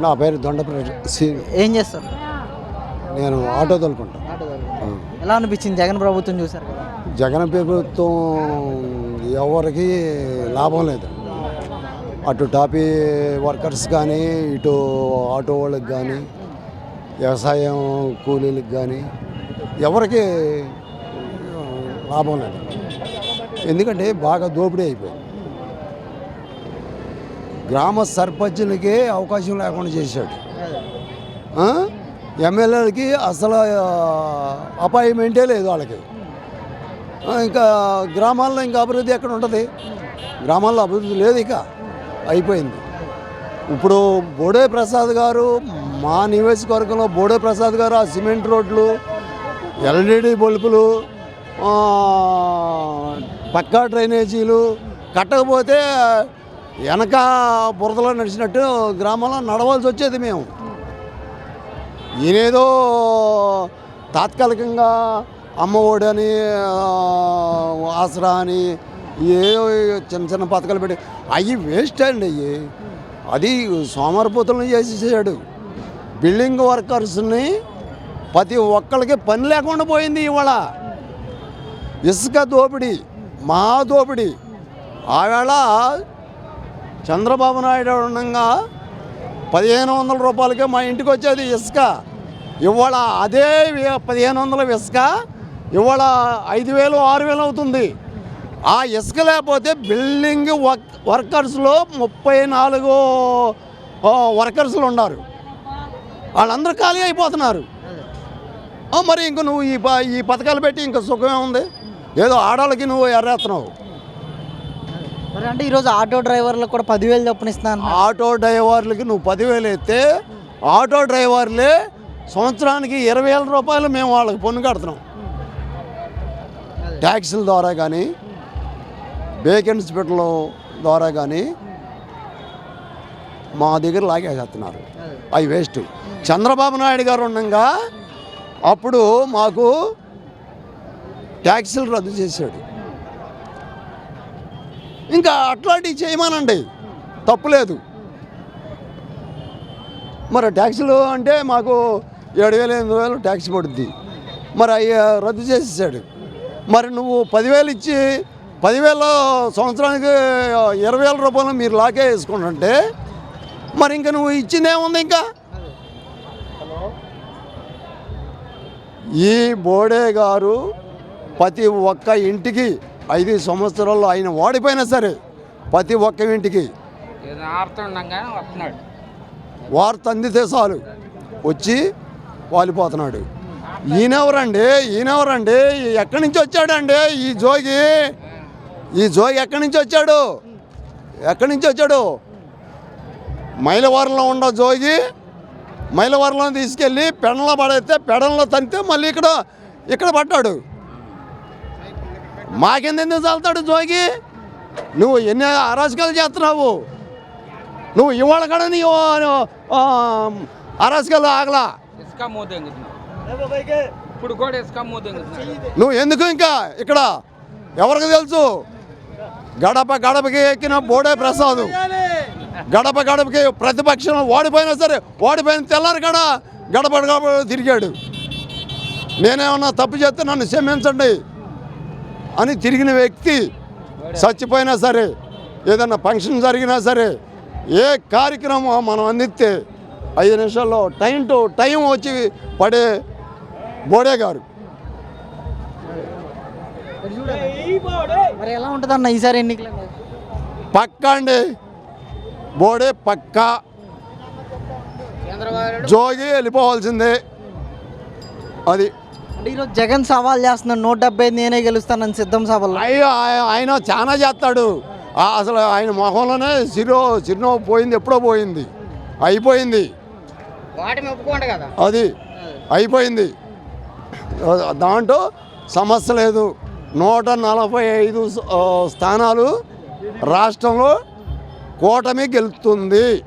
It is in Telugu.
నా పేరు దొండప్ర సి ఏం చేస్తారు? నేను ఆటో తోలుకుంటా. ఎలా అనిపించింది జగన్ ప్రభుత్వం చూసారు జగన్ ప్రభుత్వం ఎవరికి లాభం లేదు. అటు టాపీ వర్కర్స్ కానీ ఇటు ఆటో వాళ్ళకి కానీ వ్యవసాయం కూలీలకు కానీ ఎవరికి లాభం లేదు. ఎందుకంటే బాగా దోపిడీ అయిపోయింది. గ్రామ సర్పంచులకి అవకాశం లేకుండా చేశాడు. ఎమ్మెల్యేలకి అసలు అపాయింట్మెంటే లేదు వాళ్ళకి. ఇంకా గ్రామాల్లో ఇంకా అభివృద్ధి ఎక్కడ ఉంటుంది? గ్రామాల్లో అభివృద్ధి లేదు ఇక. అయిపోయింది. ఇప్పుడు బోడే ప్రసాద్ గారు మా నియోజకవర్గంలో బోడే ప్రసాద్ గారు ఆ సిమెంట్ రోడ్లు ఎల్ఈడి బల్బులు పక్కా డ్రైనేజీలు కట్టకపోతే వెనక బురదలో నడిచినట్టు గ్రామంలో నడవాల్సి వచ్చేది మేము. ఈయనేదో తాత్కాలికంగా అమ్మఒడి అని ఆసరా అని ఏదో చిన్న చిన్న పథకాలు పెట్టి అవి వేస్ట్ అండి అవి అది సోమరిపోతులను చేసేసాడు. బిల్డింగ్ వర్కర్స్ని ప్రతి ఒక్కరికి పని లేకుండా పోయింది ఇవాళ. ఇసుక దోపిడీ మా దోపిడీ. ఆవేళ చంద్రబాబు నాయుడు ఉండగా పదిహేను వందల రూపాయలకే మా ఇంటికి వచ్చేది ఇసుక. ఇవాళ అదే పదిహేను వందల ఇసుక ఇవాళ ఐదు వేలు ఆరు వేలు అవుతుంది. ఆ ఇసుక లేకపోతే బిల్డింగ్ వర్క్ వర్కర్స్లో ముప్పై నాలుగు వర్కర్స్లు ఉన్నారు. వాళ్ళందరూ ఖాళీ అయిపోతున్నారు. మరి ఇంక నువ్వు ఈ ప- ఈ పథకాలు పెట్టి ఇంకా సుఖమే ఉంది ఏదో ఆడవాళ్ళకి నువ్వు ఎర్రేస్తున్నావు మరి అంటే ఈరోజు ఆటో డ్రైవర్లకు కూడా పదివేలు చొప్పున ఇస్తున్నాను ఆటో డ్రైవర్లకి నువ్వు పదివేలు ఎత్తే ఆటో డ్రైవర్లే సంవత్సరానికి ఇరవై వేల రూపాయలు మేము వాళ్ళకి పన్ను కడుతున్నాం. ట్యాక్సీల ద్వారా కానీ వేకెన్సీ పెట్టల ద్వారా కానీ మా దగ్గర లాగేసేస్తున్నారు. అవి వేస్ట్. చంద్రబాబు నాయుడు గారు ఉండగా అప్పుడు మాకు ట్యాక్సీలు రద్దు చేశాడు. ఇంకా అట్లాంటివి చేయమనండి. తప్పులేదు. మరి ట్యాక్సీలు అంటే మాకు ఏడు వేలు ఎనిమిది వేలు ట్యాక్సీ పడుద్ది. మరి అవి రద్దు చేసేసాడు. మరి నువ్వు పదివేలు ఇచ్చి పదివేల సంవత్సరానికి ఇరవై వేల రూపాయలు మీరు లాకే వేసుకుంటుంటే మరి ఇంకా నువ్వు ఇచ్చిందేముంది ఇంకా? ఈ బోడే గారు ప్రతి ఒక్క ఇంటికి ఐదు సంవత్సరాల్లో ఆయన వాడిపోయినా సరే ప్రతి ఒక్క ఇంటికి వార్త అందితే చాలు. వచ్చి వాలిపోతున్నాడు. ఈయనెవరండి? ఈయనెవరండి? ఎక్కడి నుంచి వచ్చాడండి? ఈ జోగి? ఈ జోగి ఎక్కడి నుంచి వచ్చాడు? ఎక్కడి నుంచి వచ్చాడు? మైలవరంలో ఉన్న జోగి మైలవరంలో తీసుకెళ్ళి పెడంలో పడేస్తే పెడంలో తంతే మళ్ళీ ఇక్కడ ఇక్కడ పడ్డాడు. మాకెంత ఎందుకు చల్లుతాడు జోగి? నువ్వు ఎన్ని అరాచకాలు చేస్తున్నావు? నువ్వు ఇవాళ కూడా నీ అరాచకాలు ఆగలా? ఇప్పుడు కూడా నువ్వు ఎందుకు ఇంకా ఇక్కడ? ఎవరికి తెలుసు? గడప గడపకి ఎక్కిన బోడే ప్రసాద్. గడప గడపకి ప్రతిపక్షం ఓడిపోయినా సరే ఓడిపోయిన తెల్లారి కాడ గడప గడప తిరిగాడు. నేనేమన్నా తప్పు చేస్తే నన్ను క్షమించండి. అని తిరిగిన వ్యక్తి చచ్చిపోయినా సరే ఏదన్నా ఫంక్షన్ జరిగినా సరే ఏ కార్యక్రమం మనం అందిస్తే ఐదు నిమిషాల్లో టైం టు టైం వచ్చి పడే బోడే గారు. మరి ఎలా ఉంటుంది అన్న ఈసారి ఎన్నికలు? పక్కా అండి బోడే పక్కా. జోగి వెళ్ళిపోవాల్సిందే. అది అంటే ఈరోజు జగన్ సవాల్ చేస్తున్నాడు నూట డెబ్బై ఐదు నేనే గెలుస్తానని సిద్ధం సభలో. అయ్యో ఆయ- ఆయన చాలా చేస్తాడు. అసలు ఆయన మొహంలోనే చిరు చిరునవ్వు పోయింది ఎప్పుడో పోయింది. అయిపోయింది. వాటిని ఒప్పుకోండి కదా. అది అయిపోయింది. దాంట్లో సమస్య లేదు. నూట నలభై ఐదు స్థానాలు రాష్ట్రంలో కూటమి గెలుస్తుంది.